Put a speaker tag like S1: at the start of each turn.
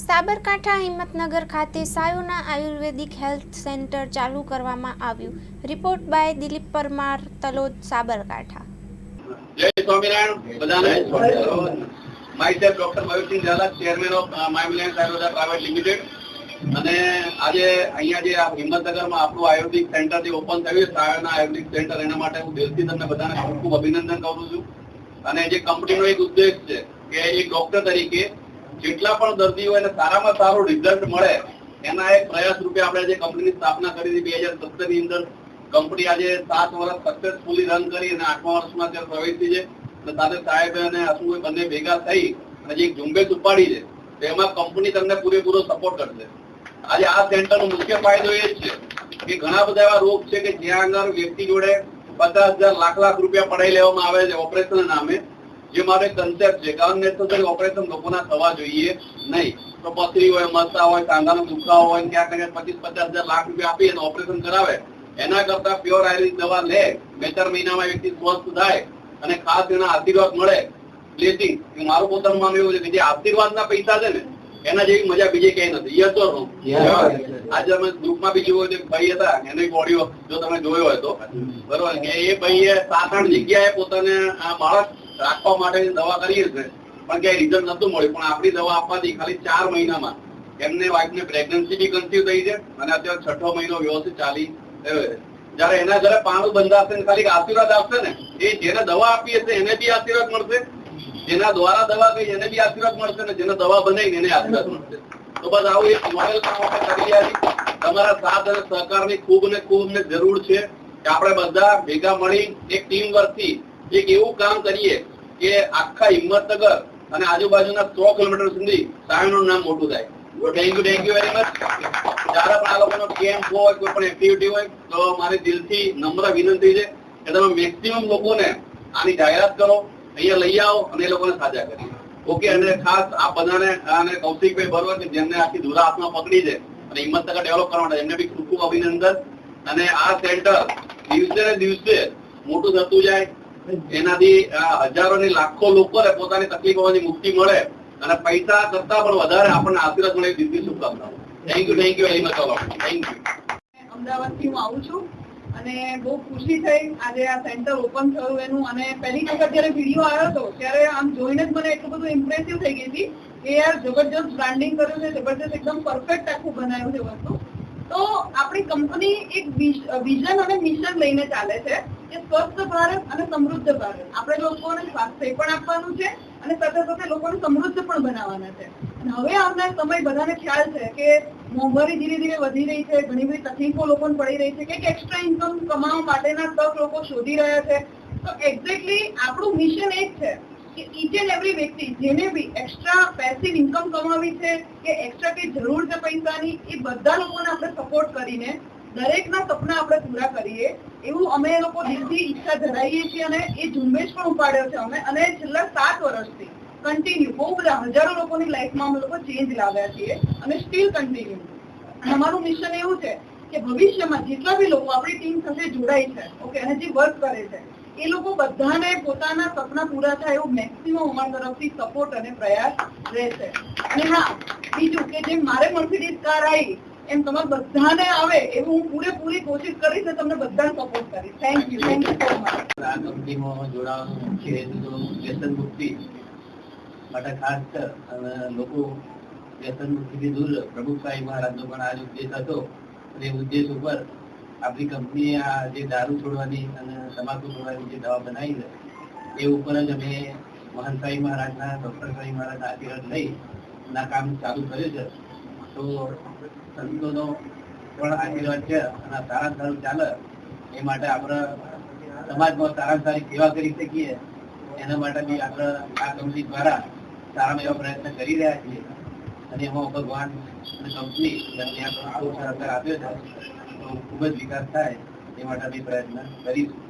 S1: સાબરકાંઠા હિંમતનગર ખાતે સાયોના આયુર્વેદિક health centre ચાલુ કરવામાં આવ્યું. Report by Dilip Parmar Talod Sabarkantha.
S2: જય સ્વામિનારાયણ. બધાને myself doctor Mayursinh Zala chairman of MyMillions Ayurveda private limited. અને આજે અહીંયા જે આ હિંમતનગરમાં આપણું આયુર્વેદિક સેન્ટર જે ઓપન થયું છે આયુર્વેદિક સેન્ટર એના માટે હું દિલથી તમને બધાને ખૂબ ખૂબ અભિનંદન કરું છું. અને જે કંપનીનો એક ઉદ્દેશ છે કે એક ડોક્ટર તરીકે જેટલા પણ દર્દીઓ એને સારામાં સારું રિઝલ્ટ મળે, એના એક પ્રયાસ રૂપે આપણે જે કંપનીની સ્થાપના કરી હતી બે હજાર સત્તરની અંદર. કંપની આજે સાત વર્ષ સક્સેસફુલી રન કરી અને આઠમા વર્ષમાં અત્યારે પ્રવેશી છે. અને સાથે સાહેબ અને હસમુભાઈ બંને ભેગા થઈ અને જે એક ઝુંબેશ ઉપાડી છે, તો એમાં કંપની તમને પૂરેપૂરો સપોર્ટ કરશે. આજે આ સેન્ટરનો મુખ્ય ફાયદો એ જ છે કે ઘણા બધા એવા રોગ છે કે જ્યાં આગળ વ્યક્તિ જોડે પચાસ હજાર, લાખ લાખ રૂપિયા પડાઈ લેવામાં આવે છે ઓપરેશન નામે. જે મારે કન્સેપ્ટ છે. કારણ નેસેસરી ઓપરેશન લોકોના થવા જોઈએ નહીં. તો પથરી હોય મસા હોય સાંધાનો દુખાવો હોય ક્યાંક ને પચીસ પચાસ હજાર લાખ રૂપિયા આપી અને ઓપરેશન કરાવે. એના કરતા પ્યોર આયુર્વેદિક દવા લે. બે ચાર મહિનામાં વ્યક્તિ સ્વસ્થ થાય અને ખાસ એના આશીર્વાદ મળે. બ્લેસિંગ મારું પોતાનું માનવું એવું છે કે જે આશીર્વાદના પૈસા છે ને એના જેવી મજા બીજી ક્યાંય નથી. યસ ઓર નો આજે અમે ગ્રુપમાં બી હોય ભાઈ હતા એની બોડી જો તમે જોયો હોય તો. બરોબર? કે એ ભાઈએ સાત આઠ જગ્યાએ પોતાને આ માણસ રાખવા માટેની દવા કરીએ છે પણ ક્યાંય રિઝલ્ટ નતું મળ્યું. પણ આપણી દવા આપવાથી ખાલી ચાર મહિનામાં એમને વાઇફને પ્રેગ્નન્સી બી કન્સીવ થઈ છે અને અત્યારે છઠ્ઠો મહિનો વ્યવસ્થિત ચાલી રહ્યો છે. જયારે એના ઘરે પાણું બંધાશે ને ખાલી આશીર્વાદ આપશે ને, એ જેને દવા આપી હશે એને બી આશીર્વાદ મળશે. જેના દ્વારા દવા ગઈ એને બી આશીર્વાદ મળશે ને જેને દવા બનાવી એને આશીર્વાદ મળશે. તો બસ આવું એક મોડેલ તમારા સાથ અને સહકારની ખૂબ ને ખૂબ ને જરૂર છે કે આપણે બધા ભેગા મળી એક ટીમ વર્કથી એક એવું કામ કરીએ કે આખા હિંમતનગર અને આજુબાજુના સો કિલોમીટર સુધી સાયણનું નામ મોટું થાય. Thank you thank you very much જ્યારે પણ આ લોકોનો કેમ્પ હોય, કોઈ પણ એક્ટિવિટી હોય, તો મારી દિલથી નમ્ર વિનંતી છે કે તમે મેક્સિમમ લોકોને આની જાહેરાત કરો, અહીંયા લઈ આવો અને એ લોકોને સાજા કરીએ ઓકે, અને ખાસ આ બધાને, અને કૌશિકભાઈ બરોબર કે જેમને આખી ધુરા હાથમાં પકડી છે અને હિંમતનગર ડેવલપ કરવા માટે, એમને બી ખૂબ ખૂબ અભિનંદન. અને આ સેન્ટર દિવસે ને દિવસે મોટું થતું જાય એનાથી હજારો ને લાખો લોકોને પોતાની તકલીફોમાંથી મુક્તિ મળે અને પૈસા કરતા પણ વધારે આપણને આશીર્વાદ મળે દિલથી શુભકામનાઓ. Thank you thank you very much thank you
S3: અમદાવાદથી હું આવું છું અને બહુ ખુશી થઈ આજે આ સેન્ટર ઓપન થયું એનું અને પહેલી વખત જયારે વીડિયો આવ્યો હતો, ત્યારે આમ જોઈને જ મને એટલું બધું ઇમ્પ્રેસિવ થઈ ગઈ હતી કે યાર જબરજસ્ત બ્રાન્ડિંગ કર્યું છે, જબરજસ્ત એકદમ પરફેક્ટ આખું બનાવ્યું છે વસ્તુ. તો આપણી કંપની એક વિઝન અને મિશન લઈને ચાલે છે. કે સ્વસ્થ ભારત અને સમૃદ્ધ ભારત. આપણે લોકોને સ્વાસ્થ્ય પણ આપવાનું છે અને સાથે સાથે લોકોને સમૃદ્ધ પણ બનાવવાના છે. અને હવે આવનાર સમય બધાને ખ્યાલ છે કે મોંઘવારી ધીરે ધીરે વધી રહી છે, ઘણી બધી તકલીફો લોકોને પડી રહી છે કે એક્સ્ટ્રા ઇન્કમ કમાવા માટેના તક લોકો શોધી રહ્યા છે. તો એક્ઝેક્ટલી આપણું મિશન એ જ છે કે ઈચ એન્ડ એવરી વ્યક્તિ જેને બી એક્સ્ટ્રા પેસિવ ઇન્કમ કમાવી છે કે એક્સ્ટ્રા કઈ જરૂર છે પૈસાની, એ બધા લોકોને આપણે સપોર્ટ કરીને દરેકના સપના આપણે પૂરા કરીએ, એવું અમે લોકો દિલથી ઈચ્છા ધરાવીએ છીએ અને એ ઝુંબેશ પણ ઉપાડ્યો છે અમે અને છેલ્લા સાત વર્ષથી કન્ટિન્યુ બહુ બધા હજારો લોકોની લાઈફમાં અમે લોકો ચેન્જ લાવ્યા છીએ અને સ્ટીલ કન્ટિન્યુ અમારું મિશન એવું છે કે ભવિષ્યમાં જેટલા બી લોકો આપણી ટીમ સાથે જોડાય છે ઓકે અને જે વર્ક કરે છે, એ લોકો બધાને પોતાના સપના પૂરા થાય એવું મેક્સિમમ અમારા તરફથી સપોર્ટ અને પ્રયાસ રહેશે. અને હા, બીજું કે જેમ મારે મર્સિડીઝ કાર આવી એમ તમારે બધાને આવે એવું હું પૂરેપૂરી કોશિશ કરીશ ને તમને બધાને સપોર્ટ કરીશ. Thank you thank you so much
S4: આ કંપનીમાં જોડાવાનું મુખ્ય હેતુ તો વ્યસન મુક્તિ માટે ખાસ લોકો વ્યસન મુક્તિથી દૂર. પ્રભુભાઈ મહારાજનો પણ આ જ ઉદ્દેશ હતો. અને ઉદ્દેશ ઉપર આપણી કંપનીએ આ જે દારૂ છોડવાની અને તમાકુ છોડવાની જે દવા બનાવી છે, એ ઉપર જ અમે મહંતભાઈ મહારાજના, ડોક્ટર સાહેબ મહારાજના આશીર્વાદ લઈ ના કામ ચાલુ કર્યું છે. તો સંતોનો પણ આશીર્વાદ છે અને સારા સારું ચાલે. એ માટે આપણે સમાજમાં સારા સારી સેવા કરી શકીએ. એના માટે બી આપણે આ કંપની દ્વારા સારામાં એવા પ્રયત્ન કરી રહ્યા છીએ. અને એમાં ભગવાન અને કંપની બંને આપણને ખૂબ આપ્યો છે. તો ખૂબ જ વિકાસ થાય એ માટે બી પ્રયત્ન કરીશું.